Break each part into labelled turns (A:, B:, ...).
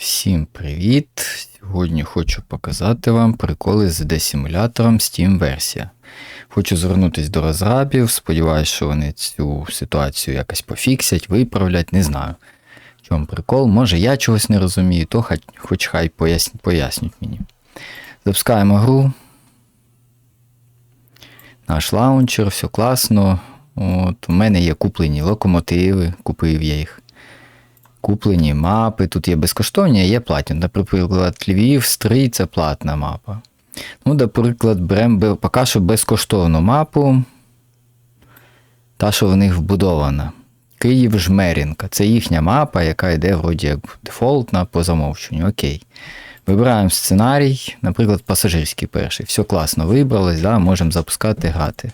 A: Всім привіт! Сьогодні хочу показати вам приколи з D-симулятором Steam версія. Хочу звернутися до розрабів, сподіваюся, що вони цю ситуацію якось пофіксять, виправлять, не знаю. В чому прикол? Може я чогось не розумію, то хоч, хоч хай поясн, пояснють мені. Запускаємо гру. Наш лаунчер, все класно. От, У мене є куплені локомотиви, купив я їх. Куплені мапи. Тут є безкоштовні, а є платні. Наприклад, Львів, Стрий це платна мапа. Ну, наприклад, беремо поки що безкоштовну мапу. Та, що в них вбудована. Київ Жмерінка. Це їхня мапа, яка йде вроді як дефолтна по замовченню. Окей. Вибираємо сценарій, наприклад, пасажирський перший. Все класно вибралось, да, можемо запускати грати.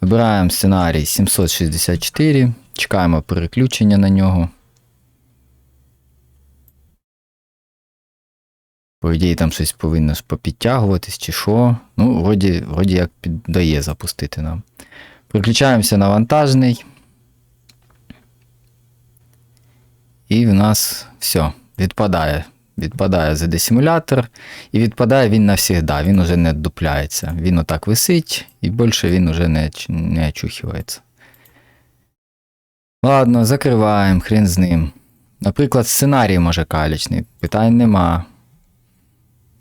A: Вибираємо сценарій 764, чекаємо переключення на нього. По ідеї, там щось повинно попідтягуватись чи що. Ну, вроді, вроді як піддає запустити нам. Переключаємося на вантажний. І в нас все, відпадає. Відпадає ZD-симулятор, і відпадає він навсігда, він уже не дупляється. Він отак висить, і більше він уже не, не очухується. Ладно, закриваємо, хрен з ним. Наприклад, сценарій може калічний. Питань нема.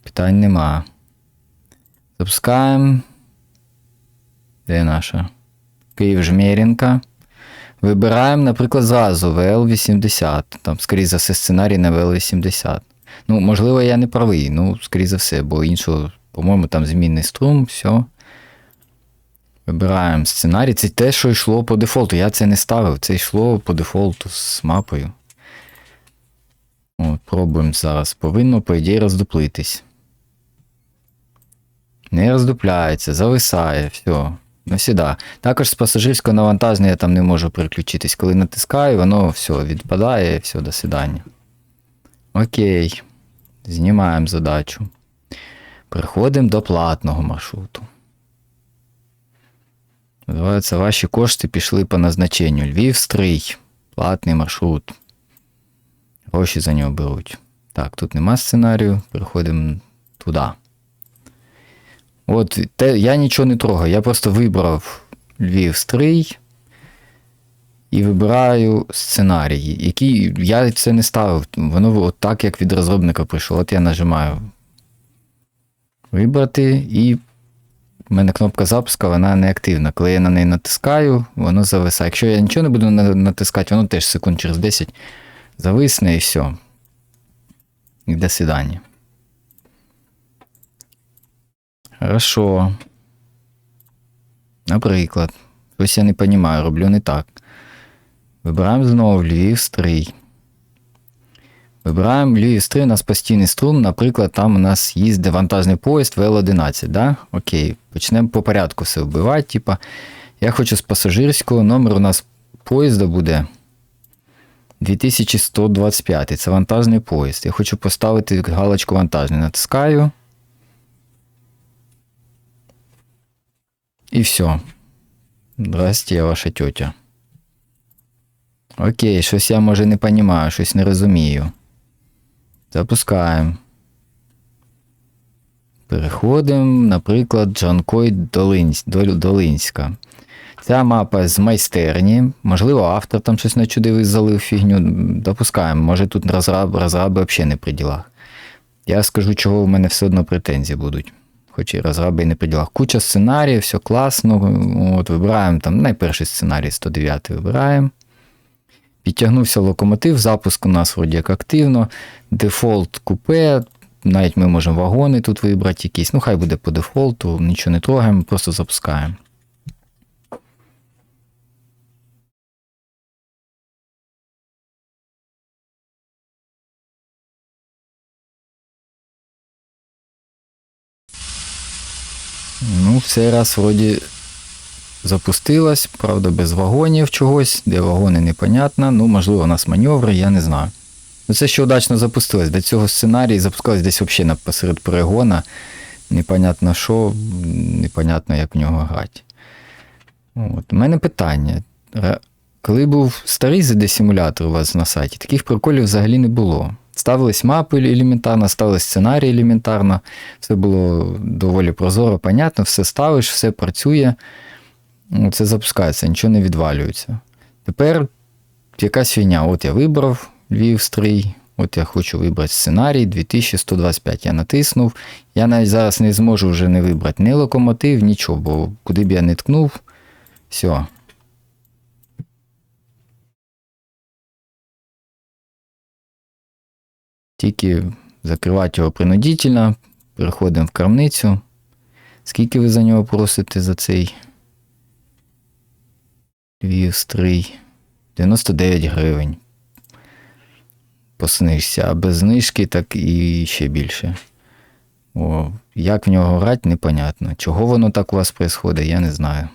A: Питань нема. Запускаємо. Де наша? Київ Жмерінка. Вибираємо, наприклад, зразу VL80. Там, скоріше за все, сценарій на VL80. Ну, можливо, я не правий, ну, скоріше за все, бо іншого, по-моєму, там змінний струм, все. Вибираємо сценарій. Це те, що йшло по дефолту. Я це не ставив, це йшло по дефолту з мапою. От, Пробуємо зараз. Повинно, по ідеї, роздуплитись. Не роздупляється, зависає, все. Навсіда. Також з пасажирського навантаження я там не можу переключитись. Коли натискаю, воно все відпадає, все, до свидання. Окей. Знімаємо задачу. Переходимо до платного маршруту. Називається, ваші кошти пішли по назначенню. Львів стрий. Платний маршрут. Гроші за нього беруть. Так, тут нема сценарію. Переходимо туди. От, те, я нічого не трогаю. Я просто вибрав Львів стрий. І вибираю сценарії, які я це не ставив. Воно от так, як від розробника прийшло. От я нажимаю вибрати, і в мене кнопка запуска, вона не активна. Коли я на неї натискаю, воно зависає. Якщо я нічого не буду натискати, воно теж секунд через 10 зависне і все. І до свидання. Хорошо. Наприклад, щось я не розумію, роблю не так. Вибираємо знову Львів стрий. Вибираємо Львів стрий, у нас постійний струм, наприклад, там у нас їздить вантажний поїзд ВЛ11, да? Окей, почнемо по порядку все вбивати. Типа, я хочу з пасажирського номер у нас поїзда буде 2125. Це вантажний поїзд. Я хочу поставити галочку вантажний. Натискаю. І все. Здрасте, я ваша тетя. Окей, щось я може не розумію, щось не розумію. Запускаємо. Переходимо, наприклад, Джанкой Долинсь, Долинська. Ця мапа з майстерні. Можливо, автор там щось начудивий залив фігню. Допускаємо. Може тут розраби, розраби взагалі не при ділах. Я скажу, чого в мене все одно претензії будуть. Хоч і розраби і не при. Куча сценаріїв, все класно. От Вибираємо там найперший сценарій 109 вибираємо. Підтягнувся локомотив, запуск у нас вроді як активно. Дефолт купе. Навіть ми можемо вагони тут вибрати якісь. Ну, хай буде по дефолту, нічого не трогаємо, просто запускаємо. Ну, в цей раз вроді запустилась, правда, без вагонів чогось, де вагони непонятно. Ну, можливо, у нас маневри, я не знаю. Ну, Це ще удачно запустилось. До цього сценарії запускалось десь взагалі посеред перегона. Непонятно що, непонятно, як в нього грати. От. У мене питання. Коли був старий ZD-симулятор у вас на сайті, таких приколів взагалі не було. Ставились мапи елементарно, ставились сценарій елементарно. Все було доволі прозоро, понятно, все ставиш, все працює. Ну, Це запускається, нічого не відвалюється. Тепер якась фігня. От я вибрав Львів стрій, от я хочу вибрати сценарій 2125. Я натиснув. Я навіть зараз не зможу вже не вибрати ні локомотив, нічого, бо куди б я не ткнув, все. Тільки закривати його принудительно, переходимо в крамницю. Скільки ви за нього просите за цей Львів стрій? 99 гривень. По а без знижки так і ще більше. О, як в нього грати, непонятно. Чого воно так у вас відбувається, я не знаю.